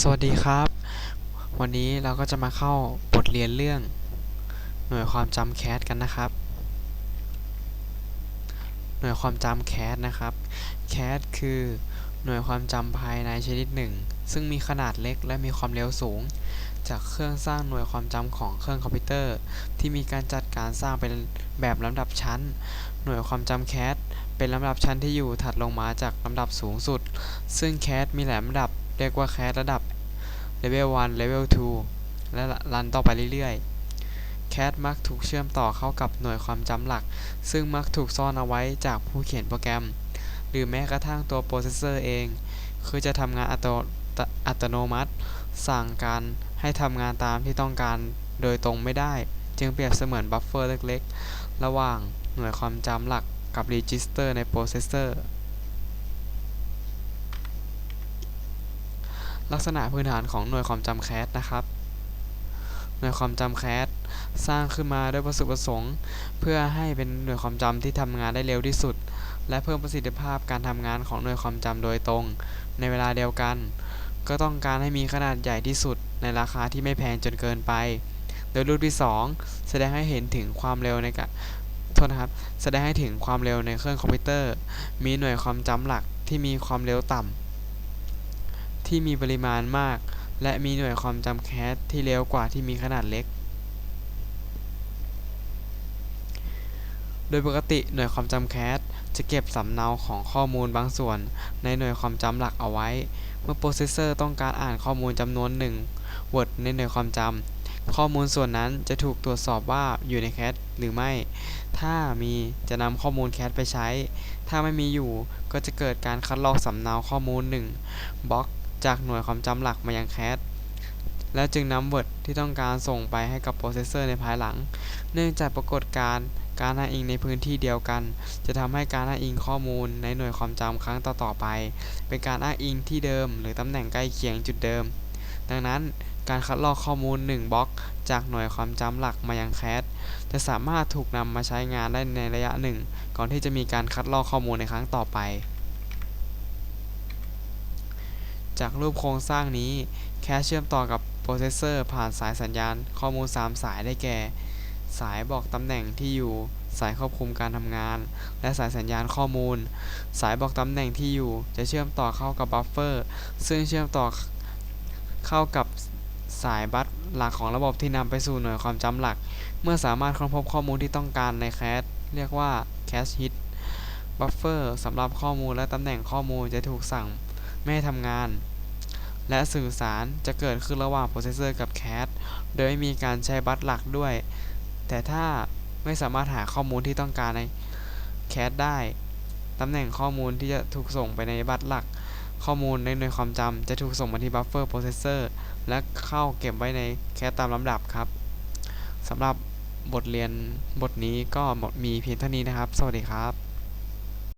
สวัสดีครับ วันนี้เราก็จะมาเข้าบทเรียนเรื่อง หน่วยความจำแคสกันนะครับ หน่วยความจำแคสนะครับแคสคือหน่วยความจำภายในชนิดหนึ่ง ซึ่งมีขนาดเล็กและมีความเร็วสูง จากเครื่องสร้างหน่วยความจำของเครื่องคอมพิวเตอร์ ที่มีการจัดการสร้างเป็นแบบลำดับชั้น หน่วยความจำแคสเป็นลำดับชั้นที่อยู่ถัดลงมาจากลำดับสูงสุด ซึ่งแคสมีหลายลำดับ เรียกว่าแคสระดับ Level 1 Level 2และรันต่อไปเรื่อยๆ แคสมักถูกเชื่อมต่อเข้ากับหน่วยความจำหลัก ซึ่งมักถูกซ่อนเอาไว้จากผู้เขียนโปรแกรม หรือแม้กระทั่งตัวโปรเซสเซอร์เอง คือจะทำงานอัตโนอัตโนมัติ สั่งการให้ทำงานตามที่ต้องการโดยตรงไม่ได้ จึงเปรียบเสมือนบัฟเฟอร์เล็กๆ ระหว่างหน่วยความจำหลักกับรีจิสเตอร์ในโปรเซสเซอร์ ลักษณะพื้นฐานของหน่วยความจำแคสนะครับ หน่วยความจำแคสสร้างขึ้นมาด้วยวัตถุประสงค์ เพื่อให้เป็นหน่วยความจำที่ทำงานได้เร็วที่สุด และเพิ่มประสิทธิภาพการทำงานของหน่วยความจำโดยตรง ในเวลาเดียวกัน ก็ต้องการให้มีขนาดใหญ่ที่สุด ในราคาที่ไม่แพงจนเกินไป โดยรูปที่ 2 แสดงให้เห็นถึงความเร็วในการโทษนะครับ แสดงให้ถึงความเร็วในเครื่องคอมพิวเตอร์ มีหน่วยความจำหลักที่มีความเร็วต่ำ ที่มีปริมาณมากและมีหน่วยความจำแคสที่เร็วกว่าที่มีขนาดเล็ก โดยปกติหน่วยความจำแคสจะเก็บสำเนาของข้อมูลบางส่วน ในหน่วยความจำหลักเอาไว้ เมื่อโปรเซสเซอร์ต้องการอ่านข้อมูลจำนวนหนึ่ง Word ในหน่วยความจำข้อมูลส่วนนั้นจะถูกตรวจสอบว่าอยู่ในแคสหรือไม่ ถ้ามีจะนำข้อมูลแคสไปใช้ ถ้าไม่มีอยู่ก็จะเกิดการคัดลอกสำเนาข้อมูล1บล็อก จากหน่วยความจำหลักมายังแคสและจึงนำ Word ที่ต้องการส่งไปให้กับโปรเซสเซอร์ในภายหลัง เนื่องจากปรากฏการณ์การอ้างอิงในพื้นที่เดียวกัน จะทำให้การอ้างอิงข้อมูลในหน่วยความจำครั้งต่อๆไป เป็นการอ้างอิงที่เดิม หรือตำแหน่งใกล้เคียงจุดเดิม ดังนั้นการคัดลอกข้อมูล 1บล็อก จากหน่วยความจำหลักมายังแคสจะสามารถถูกนำมาใช้งานได้ในระยะหนึ่งก่อนที่จะมีการคัดลอกข้อมูลในครั้งต่อไป จากรูปโครงสร้างนี้ แคสเชื่อมต่อกับโปรเซสเซอร์ผ่านสายสัญญาณข้อมูล 3 สายได้แก่ สายบอกตำแหน่งที่อยู่ สายควบคุมการทำงาน และสายสัญญาณข้อมูล สายบอกตำแหน่งที่อยู่ จะเชื่อมต่อเข้ากับบัฟเฟอร์ซึ่งเชื่อมต่อเข้ากับสายบัสหลักของระบบที่นำไปสู่หน่วยความจำหลัก เมื่อสามารถค้นพบข้อมูลที่ต้องการในแคสเรียกว่าแคชฮิตบัฟเฟอร์สำหรับข้อมูลและตำแหน่งข้อมูลจะถูกสั่ง ไม่ทำงาน และสื่อสารจะเกิดขึ้นระหว่างโปรเซสเซอร์กับแคสโดยมีการใช้บัสหลักด้วย แต่ถ้าไม่สามารถหาข้อมูลที่ต้องการในแคสได้ ตำแหน่งข้อมูลที่จะถูกส่งไปในบัสหลัก ข้อมูลในหน่วยความจำจะถูกส่งมาที่บัฟเฟอร์โปรเซสเซอร์และเข้าเก็บไว้ในแคสตามลำดับครับสำหรับบทเรียนบทนี้ก็มีเพียงเท่านี้นะครับ สวัสดีครับ